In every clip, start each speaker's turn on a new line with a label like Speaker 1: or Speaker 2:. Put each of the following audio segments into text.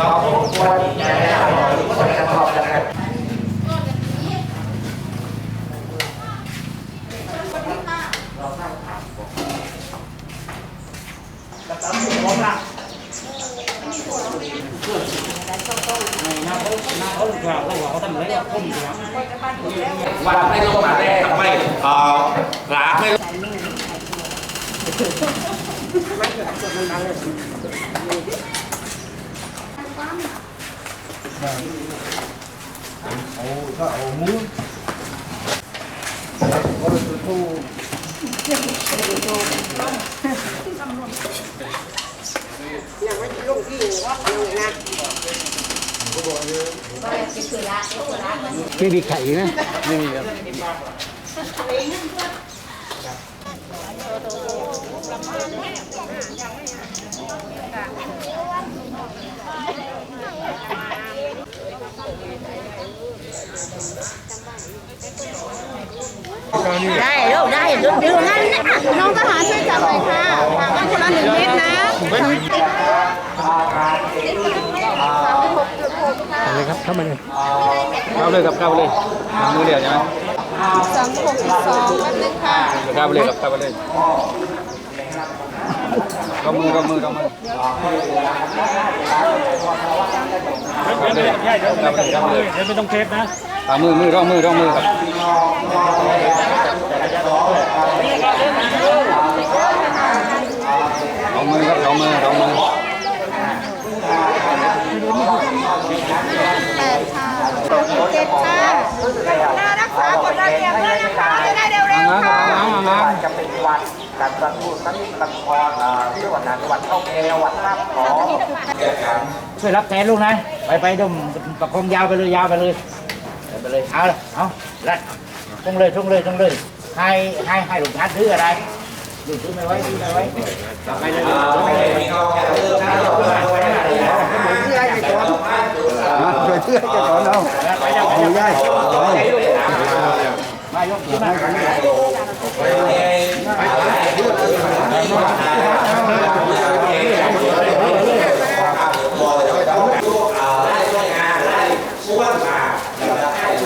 Speaker 1: ขอบคุณควรใจอร่อยคนกระทบนะครับ
Speaker 2: วันไม่ลงมาแรกไม่เอ่อหลาไม่
Speaker 3: ไม่มีไข่นะไม่มีครับ
Speaker 4: ได้ลูกได้ดูดูนั่นนะน้องทหารช่วยจับหน่อยค่ะห่างกันคนละหนึ่งเมตรนะ
Speaker 3: เอาเลยครับเข้ามาเลย
Speaker 5: เข้าเลยครับเข้าไปเลยวางมือเดียวใช่ไหม
Speaker 4: สองหกสิบสองแป๊บนึงค่ะ
Speaker 5: เข้าไปเลยครับเข้าไปเลยเข้ามือเข้ามือเข้ามือเข้าไปเลยเข้าไปเลยเข้าไปเลย
Speaker 3: เดี๋ยวไม่ต้องเทสนะ
Speaker 5: เอามือมือเข้ามือเข้ามือครับเอามือครับเอามือเอามือ
Speaker 4: แปดค่ะเจ็ดค่ะน่ารักษากดระเบียบด้วยนะคะจะได้เร็ว
Speaker 5: เอา
Speaker 4: ๆ
Speaker 5: ง้าง
Speaker 4: ค่ะ
Speaker 1: จะเป็นวัดการประทุสันนิตครอ่าที่วัดนั้นวัดเข้าแก้ววัดท่าขอ
Speaker 3: ช่วยรับแทนลูกนะ ไปไปดมประคองยาวไปเลยยาวไปเลย เลยเอาเอาลัดต้องเลยต้องเลยต้องเลยให้ให้ให้หลวงท่านถืออะไรอยู่ถือไม่ไว้ถือไม่ไว้ไปเลยไปเลย
Speaker 6: ช่วยเชื่อจะสอนเอา
Speaker 3: ไปเลยไปเลยมายกขึ้นมา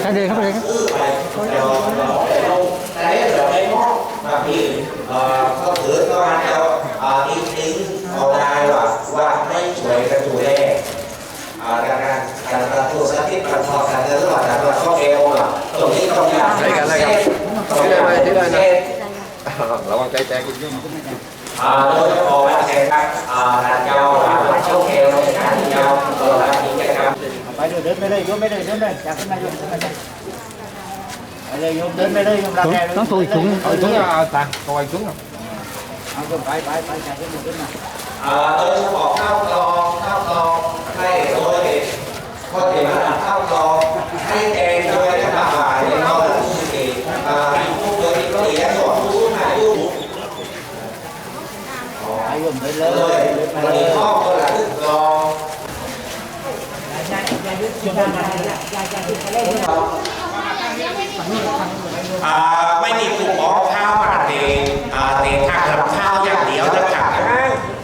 Speaker 6: ถ้าเดินเข้าไปเลยครับ
Speaker 1: มาพี่เอ่ อก็ถือก็ให้เราเอ่อทิ้งทิ้งเอาได้ว่าว่าไม่ช่วยกันดูแลอ่าการงานการประทุสันนิตประทอการเงินระหว่างการเข้าแก้วอะตรงนี้ต้องการใช้กันเลยครับที่ได้ไหมที่ได้นะ
Speaker 5: ระวังใจแตกอีกยุ่ง
Speaker 1: อ่าโดยเฉพาะว่าแข่งขันอ่าการเจ้าอ่าเข้าแก้วการเจ้าตัวละกิจกรรม
Speaker 3: ไปเลยเดินไปเลยโยมไปเลยเดินไปจากขึ้นมาโยมขึ้นมาไปเลยโยมเดินไปเลยโยมรับแทน
Speaker 6: ต้องตัวอีกถุง
Speaker 5: เอาถุงเอาตาคอยถุง
Speaker 3: เอาโยมไปไปไปจากขึ้นมาขึ้นมา
Speaker 1: อ่าเฉพาะข้าวกลองข้าวกลองให้โดยข้อเดียวข้าวกลองให้แกงโดยธรรมดาในนอกผู้เก่งอ่าผู้โดยที่เลี้ยสอนผู้หายุ่ง
Speaker 3: ไปโยมไปเล
Speaker 1: เลย
Speaker 3: ย
Speaker 1: วันนี้ข้อคนละขึ้นกลอง
Speaker 2: อ่าไม่มีกลุ่มหมอข้าวอาเตอ่าเตข้าวกับข้าวอย่างเดียวนะครับ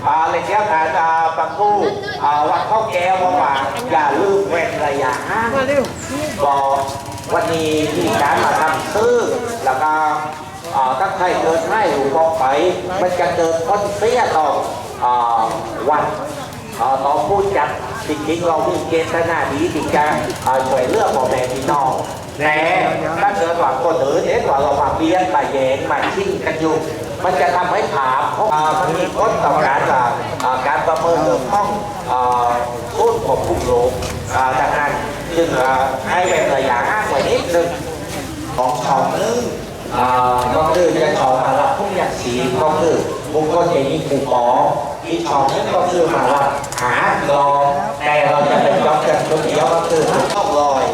Speaker 1: อ่าเลยเที่ยวทานอ่าปังคู่อ่าวัดข้าวแก้วว่าว่าอย่าลืมเว้น ระยะห่างบอกวันนี้ที่การมาทำซื้อแล้วก็ตั้งใจเดินให้หลวงพ่อไป มันจะเดินพ้นเสียต่อวันต่อผู้จัดจริงๆเรามีเกณฑ์นาดีที่จะอ่าช่วยเลือกพ่อแม่พี่น้องแต่ถ้าเกิดว่าคนอื่นเอ๊ะว่าเรามาเบียนมาแยงมาชิ่งกันอยู่มันจะทำให้ถามเพราะมันมีผลต่อการการประเมินเรื่องของอ่าผู้องนั้นจึงอ่าให้เป็นระยะห่างไว้นิดของสองนึงอ่าก็คือจะชองมารับผู้อยาก สีก็คือบุคคลอย่างนี้ผูกขออีกสองนึงก็คือมารับหารอแต่เราจะเป็นยกกันชุดเดียวก็คือต้องลอย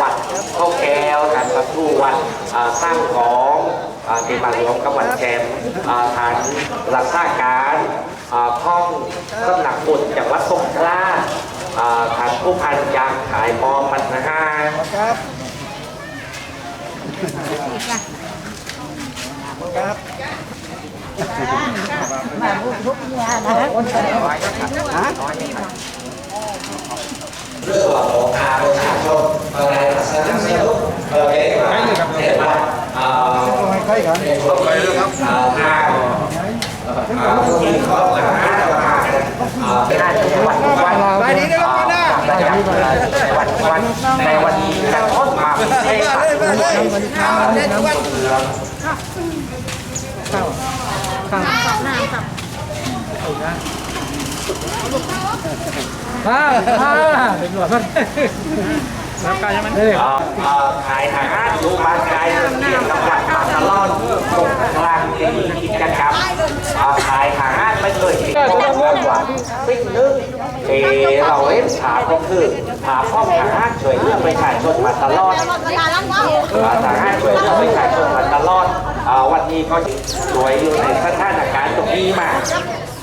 Speaker 1: วัดเข้าแก้วการประตูวัดสร้างของ อที่บางหลวงกับวัดแจมอ่าฐานรักษาการห้องสำนักบุญจากวัดสงขลาอ่าฐานผู้พันยางขายปอมันนะฮะ
Speaker 6: ครับครับ
Speaker 1: เรื่องของทางประชาชนอะไรศาสนาสนุ กโอเคมาเห็นว่าอ่า
Speaker 6: ใกล้กัน
Speaker 1: ในช่วงนี้อ่าทางอ่าผู้ที่เขาหามาอ่าเป็นวันวันวันนี้ได้รับหน้าในวันวันในวันนี้จะทดมาพิเศษ
Speaker 6: อ่าอ่าเป็นหลวดมัน
Speaker 5: รับการยังมัน
Speaker 6: เฮ้ย
Speaker 1: เอ่อเอ่อขายทางอาดูบ้านไกลเกี่ยวกับวัดมาตลอดตรงกลางที่กิจกรรมเอ่อขายทางอาไม่เคยเห็นของกว่าสิ่งหนึงที่เราเห็นถามก็คือถามข้อทางอาช่วยเหลือกประชาชนมาตลอด
Speaker 4: เวลาล้างว่าว
Speaker 1: เอ่อทางอาช่วยเหลือกประชาชนมาตลอดเอ่อวันนี้ก็สวยอยู่ในสถานการณ์ตรงนี้มากแต่หลัง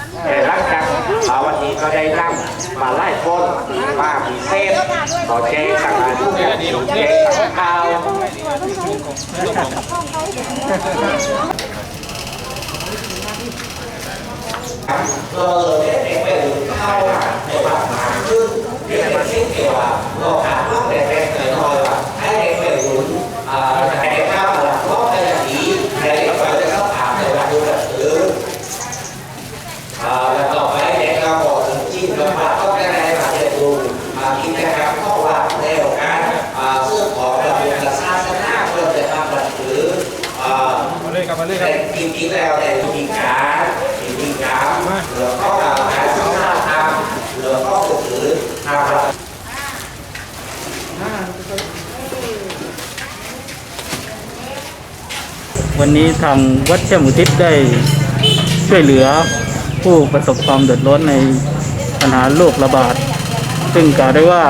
Speaker 1: เอ่าวันนี้ก็ได้นำมาไล่พ้นมีมาพีเศษขอแจ้งทางทุกอย่างแจ้งทางข่าวเออได้ไปเข้าในบางทางซึ่งที่เป็นสิ่งที่ว่าเราหาลูกเด็กๆเลยน้อยว่าให้เด็กไปหนุนอ่าให้ข้าวหลังก็ให้ดีให้เด็กไปได้เข้าถามในวันดูหนังสืออ่าแล้วต่อไปเด็กก็บอกถึงจริงแล้วว่าก็ได้ มาเรียนรู้อ่ากิจกรรมก็ว่าในโอกาสเรื่องของระเบียบศาสนาเพื่อจะทำหนังสือแต่จริงๆแล้วในวิธีการวิธีการเหลือข้อกล่ารหาสิ่งที่ทำเหลือข้อถือทาง
Speaker 6: วันนี้ทางวัดเชี่ยมอุทิศได้ช่วยเหลือผู้ประสบความเดือดร้อนในปัญหาโรคระบาด ซึ่งกล่าวได้ว่า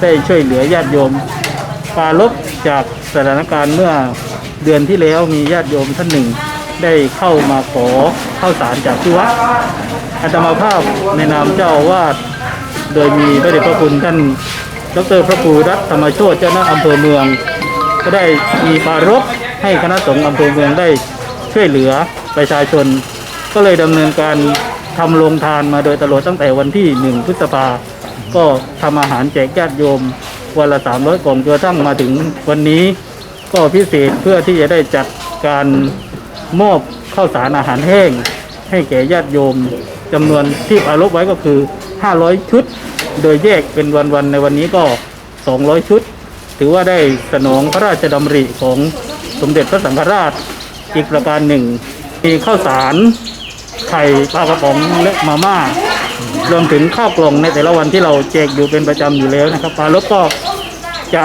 Speaker 6: ได้ช่วยเหลือญาติโยมปาลบจากสถานการณ์เมื่อเดือนที่แล้วมีญาติโยมท่านหนึ่ง ได้เข้ามาขอข้าวสารจากที่วัดอาตมาภาพในนามเจ้าวาสโดยมีพระเดชพระคุณท่านดรพระครูรัตธรรมโชติเจ้าหน้าอำเภอเมือง ก็ได้มีปารภให้คณะสงฆ์อำเภอเมืองได้ช่วยเหลือประชาชน ก็เลยดำเนินการทำโรงทานมาโดยตลอดตั้งแต่วันที่หนึ่งพฤษภา ก็ทำอาหารแจกญาติโยมวันละสามร้อยกล่องจนกระทั่งมาถึงวันนี้ ก็พิเศษเพื่อที่จะได้จัดการมอบข้าวสารอาหารแห้ง ให้แก่ญาติโยมจำนวนที่ปรารภไว้ก็คือ 500 ชุด โดยแยกเป็นวันๆในวันนี้ก็ 200 ชุด ถือว่าได้สนองพระราชดำริของสมเด็จพระสังฆราชอีกประการหนึ่งมีข้าวสารไข่ปลากระป๋องและมาม่า รวมถึงข้าวกล่องในแต่ละวันที่เราแจกอยู่เป็นประจำอยู่แล้วนะครับปลารบก็จะ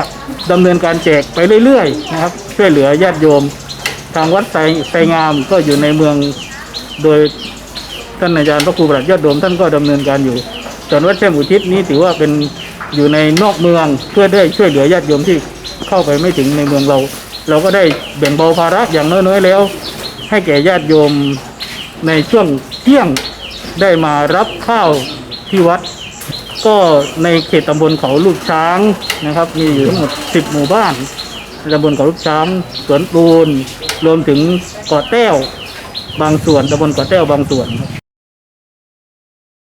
Speaker 6: ดำเนินการแจกไปเรื่อยๆนะครับ ช่วยเหลือญาติโยม ทางวัดไซไซงามก็อยู่ในเมืองโดยท่านอาจารย์พระครูประหลัดยอดโดมท่านก็ดำเนินการอยู่ส่วนวัดเช่มอุทิศนี้ถือว่าเป็นอยู่ในนอกเมืองเพื่อได้ช่วยเหลือญาติโยมที่เข้าไปไม่ถึงในเมืองเรา เราก็ได้แบ่งเบาภาระอย่างน้อยๆแล้ว ให้แก่ญาติโยมในช่วงเที่ยง ได้มารับข้าวที่วัด ก็ในเขตตำบลเขาลูกช้างนะครับ มีอยู่ทั้งหมด 10 หมู่บ้านตำบลเขาลูกช้างสวนปูนรวมถึงเกาะแต้วบางส่วนตำบลเกาะแต้วบางส่วน